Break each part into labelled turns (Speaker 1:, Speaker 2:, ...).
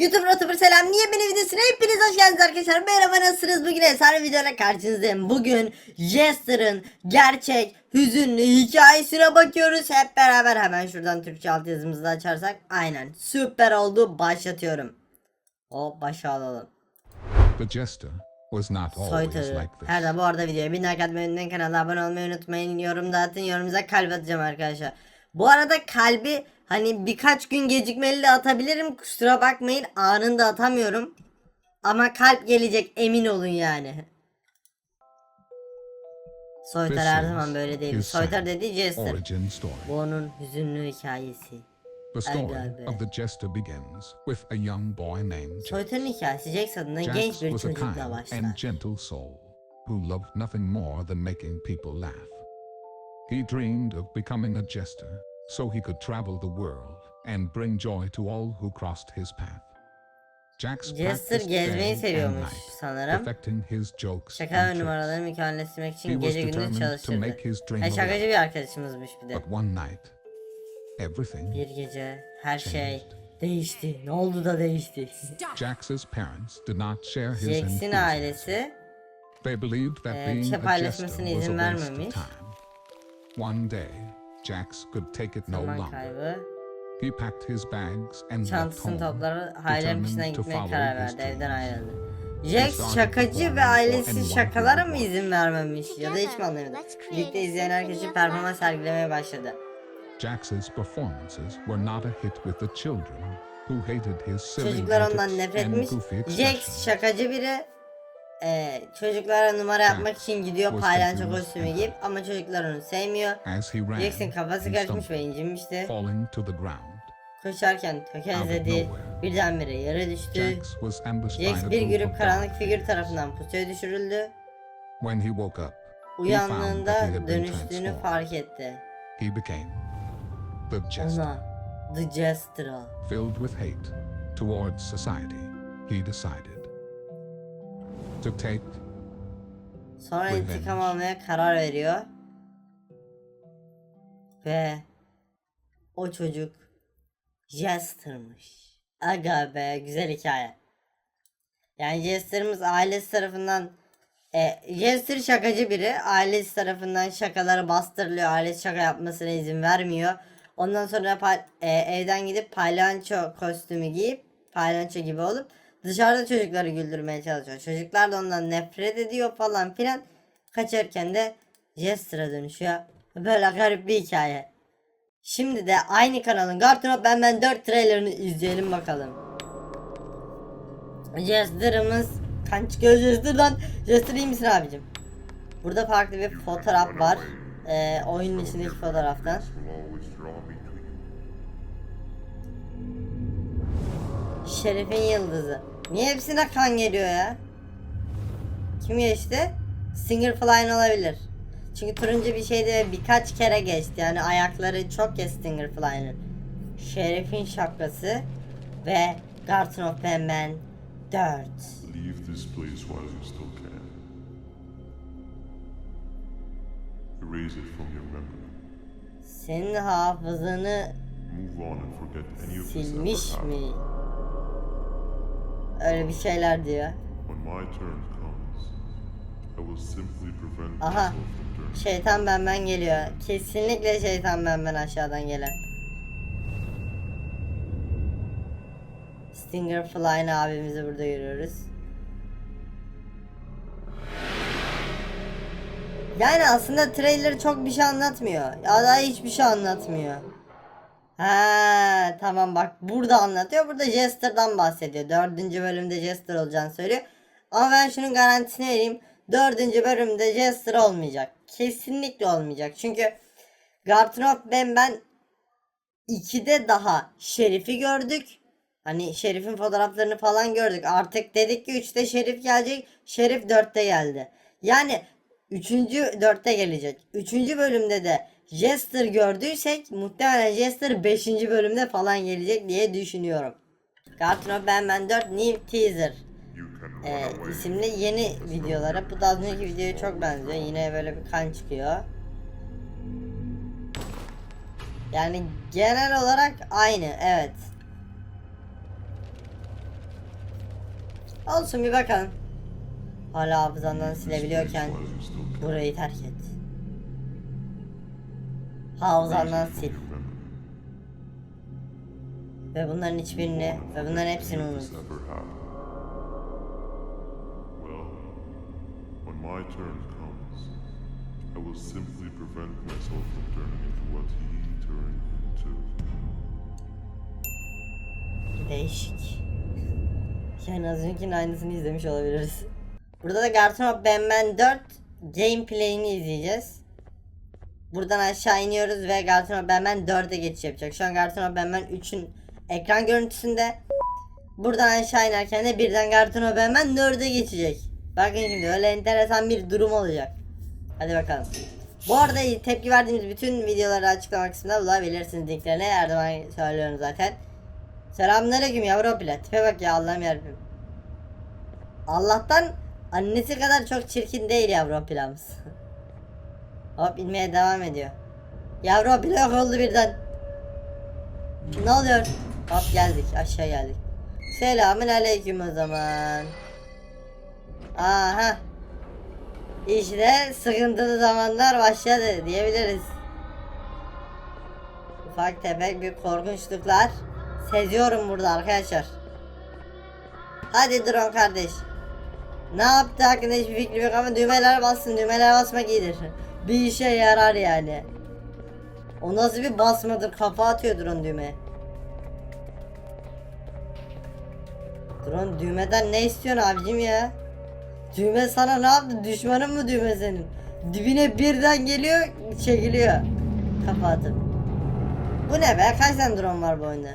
Speaker 1: YouTube Rotuber selam. Niye beni videosuna hepiniz hoş geldiniz arkadaşlar. Merhaba nasılsınız? Bugün efsane videoyla karşınızdayım. Bugün Jester'ın gerçek hüzünlü hikayesine bakıyoruz. Hep beraber hemen şuradan Türkçe altyazımızı da açarsak. Aynen süper oldu. Başlatıyorum. O başa alalım.
Speaker 2: The jester was not always like this.
Speaker 1: Her de bu arada videoya bir like atmayı unutmayın. Kanala abone olmayı unutmayın. Yorum da atın. Yorumunuza kalp atacağım arkadaşlar. Bu arada kalbi hani birkaç gün gecikmeli de atabilirim. Kusura bakmayın. Anında atamıyorum. Ama kalp gelecek emin olun yani. Soytar her zaman böyle değil. Soytar dediği Jester. Bu onun hüzünlü hikayesi.
Speaker 2: The story of the jester begins with a young boy named.
Speaker 1: Soytar'ın hikayesi Jax adında genç bir çocukla başlar.
Speaker 2: and gentle soul who loved nothing more than making people laugh. He dreamed of becoming a jester so he could travel the world and bring joy to all who crossed his path. Jax
Speaker 1: Jester gezmeyi seviyormuş sanırım.
Speaker 2: perfecting his jokes
Speaker 1: Şaka ve numaraları mükemmelleştirmek
Speaker 2: He
Speaker 1: için
Speaker 2: was
Speaker 1: gece gündüz
Speaker 2: determined to
Speaker 1: çalışırdı.
Speaker 2: a
Speaker 1: şakacı bir arkadaşımızmış bir de.
Speaker 2: But one night, everything
Speaker 1: Bir gece her şey
Speaker 2: changed.
Speaker 1: değişti. Ne oldu da değişti?
Speaker 2: Jax's parents did not share his
Speaker 1: Jax'in ailesi
Speaker 2: They believed that
Speaker 1: Ee,
Speaker 2: being a jester was a waste of time. One day, Jax could take it no
Speaker 1: zaman
Speaker 2: longer.
Speaker 1: kaybı.
Speaker 2: He packed his bags and left
Speaker 1: Çantasını
Speaker 2: home,
Speaker 1: topları ailenin peşinden
Speaker 2: determined to
Speaker 1: gitmeye
Speaker 2: follow his
Speaker 1: verdi. Evden
Speaker 2: dreams.
Speaker 1: ayrıldı. Jax şakacı ve ailesi şakalara
Speaker 2: who
Speaker 1: mı izin vermemiş ya da hiç mi anlamadım. Birlikte
Speaker 3: a
Speaker 1: izleyen herkes için
Speaker 3: symphony of
Speaker 1: performans sergilemeye başladı.
Speaker 2: Jax's performances were not a hit with the children who hated his silly
Speaker 1: Çocuklar ondan
Speaker 2: antics
Speaker 1: nefret
Speaker 2: and
Speaker 1: etmiş.
Speaker 2: goofy
Speaker 1: Jax
Speaker 2: expressions.
Speaker 1: şakacı biri. Ee, çocuklara numara yapmak için gidiyor palyaço kostümü giyip ama çocuklar onu sevmiyor. Jax'in kafası karışmış ve incinmişti. Koşarken tökezledi. Birdenbire yere düştü.
Speaker 2: Jax
Speaker 1: bir grup karanlık figür tarafından pusuya düşürüldü.
Speaker 2: When he woke up,
Speaker 1: Uyandığında dönüştüğünü fark etti.
Speaker 2: he became the jester.
Speaker 1: Ona The Jester'a
Speaker 2: Filled with hate towards society, he decided to take
Speaker 1: sonra
Speaker 2: Revenge.
Speaker 1: intikam almaya karar veriyor. Ve o çocuk Jester'mış. Aga be güzel hikaye. Yani Jester'ımız ailesi tarafından e, Jester şakacı biri. Ailesi tarafından şakaları bastırılıyor. Ailesi şaka yapmasına izin vermiyor. Ondan sonra e, evden gidip palyaço kostümü giyip palyaço gibi olup dışarıda çocukları güldürmeye çalışıyor. Çocuklar da ondan nefret ediyor falan filan. Kaçarken de Jester'a dönüşüyor. Böyle garip bir hikaye. Şimdi de aynı kanalın Cartoon Ben Ben 4 trailerini izleyelim bakalım. Jester'ımız kan çıkıyor Jester'dan. Jester iyi misin abicim? Burada farklı bir fotoğraf var. Ee, oyunun içindeki fotoğraftan. Şerif'in yıldızı. Niye hepsine kan geliyor ya? Kim geçti? Singer Flying olabilir. Çünkü turuncu bir şeydi birkaç kere geçti. Yani ayakları çok kez Stinger Flying'ın. Şerif'in şapkası ve Garden of Batman 4.
Speaker 4: Leave this place while you still can. Erase it from your memory.
Speaker 1: Senin hafızanı
Speaker 4: Move on
Speaker 1: Öyle bir şeyler diyor. Aha. Şeytan Batman geliyor. Kesinlikle şeytan Batman aşağıdan gelen. Stinger Flying abimizi burada görüyoruz. Yani aslında trailer çok bir şey anlatmıyor. Ya da hiçbir şey anlatmıyor. Ha tamam bak burada anlatıyor. Burada Jester'dan bahsediyor. Dördüncü bölümde Jester olacağını söylüyor. Ama ben şunun garantisini vereyim. Dördüncü bölümde Jester olmayacak. Kesinlikle olmayacak. Çünkü Garden of Ben ben 2'de daha Şerif'i gördük. Hani Şerif'in fotoğraflarını falan gördük. Artık dedik ki 3'te Şerif gelecek. Şerif 4'te geldi. Yani 3. 4'te gelecek. 3. bölümde de Jester gördüysek muhtemelen Jester 5. bölümde falan gelecek diye düşünüyorum. Garden of Batman 4 New Teaser e, isimli yeni videolara. Bu da az önceki videoya çok benziyor. Yine böyle bir kan çıkıyor. Yani genel olarak aynı evet. Olsun bir bakalım. Hala hafızandan silebiliyorken burayı terk et. Hafızandan sil. Ve bunların hiçbirini ve bunların hepsini unut.
Speaker 4: My turn comes, I will simply prevent myself from turning into what he turned into.
Speaker 1: Değişik. Yani az öncekinin aynısını izlemiş olabiliriz. Burada da Garton of Batman 4 gameplay'ini izleyeceğiz. Buradan aşağı iniyoruz ve of Batman 4'e geçiş yapacak. Şu an of Batman 3'ün ekran görüntüsünde. Buradan aşağı inerken de birden of Batman 4'e geçecek. Bakın şimdi öyle enteresan bir durum olacak. Hadi bakalım. Bu arada tepki verdiğimiz bütün videoları açıklama kısmında bulabilirsiniz linklerini. Her zaman söylüyorum zaten. Selamünaleyküm yavru pila. Tipe bak ya Allah'ım yarabbim. Allah'tan annesi kadar çok çirkin değil yavru pilamız. Hop inmeye devam ediyor. Yavru yok oldu birden. Ne oluyor? Hop geldik aşağı geldik. Selamün aleyküm o zaman. Aha. İşte sıkıntılı zamanlar başladı diyebiliriz. Ufak tefek bir korkunçluklar seziyorum burada arkadaşlar. Hadi drone kardeş. Ne yaptı hakkında hiçbir fikrim yok ama düğmeler bassın. Düğmeler basmak iyidir. Bir işe yarar yani. O nasıl bir basmadır kafa atıyor drone düğmeye. Drone düğmeden ne istiyorsun abicim ya? Düğme sana ne yaptı? Düşmanın mı düğme senin? Dibine birden geliyor, çekiliyor. Kafa atıp. Bu ne be? Kaç tane drone var bu oyunda?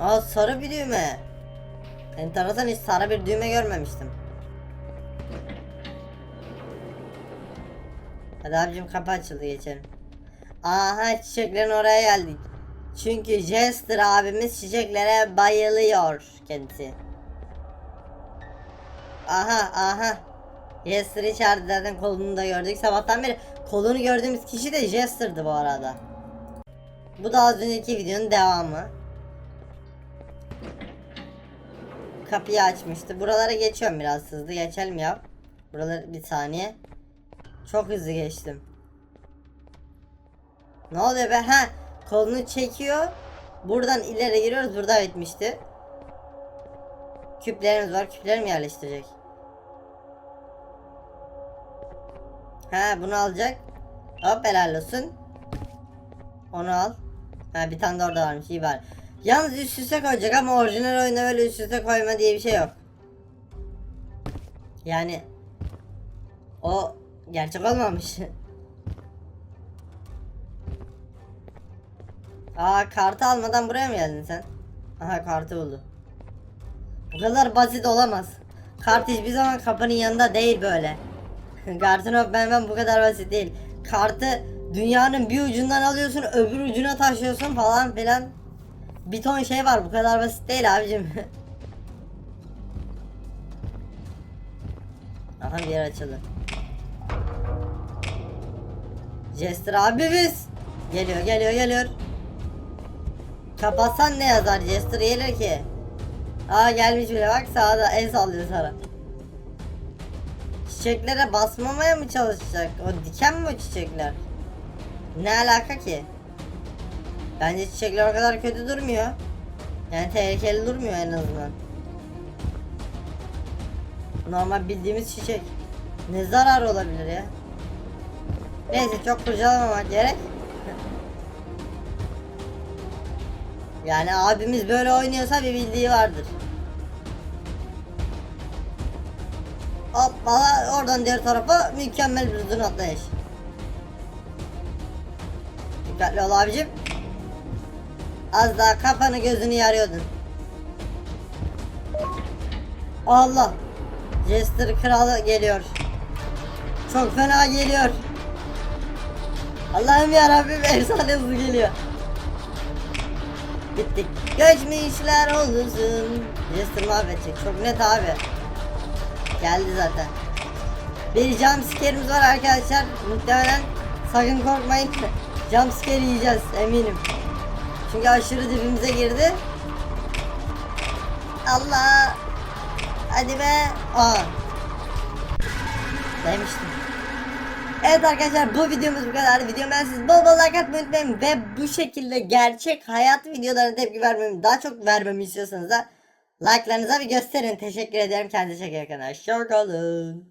Speaker 1: Aa sarı bir düğme. Enteresan hiç sarı bir düğme görmemiştim. Hadi abicim kapı açıldı geçelim. Aha çiçeklerin oraya geldik. Çünkü Jester abimiz çiçeklere bayılıyor kendisi. Aha aha. Jester içeride zaten kolunu da gördük. Sabahtan beri kolunu gördüğümüz kişi de Jester'dı bu arada. Bu da az önceki videonun devamı. Kapıyı açmıştı. Buralara geçiyorum biraz hızlı geçelim ya. Buraları bir saniye. Çok hızlı geçtim. Ne oluyor be? Ha, kolunu çekiyor. Buradan ileri giriyoruz. Burada bitmişti. Küplerimiz var. Küpleri mi yerleştirecek? Ha, bunu alacak. Hop helal olsun. Onu al. Ha bir tane de orada varmış. iyi bari. Yalnız üst üste koyacak ama orijinal oyunda böyle üst üste koyma diye bir şey yok. Yani o gerçek olmamış. Aa kartı almadan buraya mı geldin sen? Aha kartı buldu. Bu kadar basit olamaz. Kart hiçbir zaman kapının yanında değil böyle. Kartın of ben bu kadar basit değil. Kartı dünyanın bir ucundan alıyorsun öbür ucuna taşıyorsun falan filan. Bir ton şey var bu kadar basit değil abicim. Aha bir yer açıldı. Jester abimiz. Geliyor geliyor geliyor. Kapatsan ne yazar Jester gelir ki. Aa gelmiş bile bak sağda el sallıyor sana. Çiçeklere basmamaya mı çalışacak? O diken mi o çiçekler? Ne alaka ki? Bence çiçekler o kadar kötü durmuyor. Yani tehlikeli durmuyor en azından. Normal bildiğimiz çiçek. Ne zarar olabilir ya? Neyse çok kurcalamamak gerek. yani abimiz böyle oynuyorsa bir bildiği vardır. Hoppala oradan diğer tarafa mükemmel bir uzun atlayış. Dikkatli ol abicim. Az daha kafanı gözünü yarıyordun. Allah. Jester kralı geliyor. Çok fena geliyor. Allah'ım yarabbim efsane hızlı geliyor. Bittik. Geçmişler olsun. Jester mahvedecek. Çok net abi. Geldi zaten. Bir jumpscare'imiz var arkadaşlar. Muhtemelen sakın korkmayın. Jumpscare yiyeceğiz eminim. Çünkü aşırı dibimize girdi. Allah. Hadi be. Aa. Demiştim. Evet arkadaşlar bu videomuz bu kadar. Videomu ben siz bol bol like atmayı unutmayın. Ve bu şekilde gerçek hayat videolarına tepki vermemi daha çok vermemi istiyorsanız da like'larınıza bir gösterin. Teşekkür ederim. Kendinize çok iyi bakın. Hoşçakalın.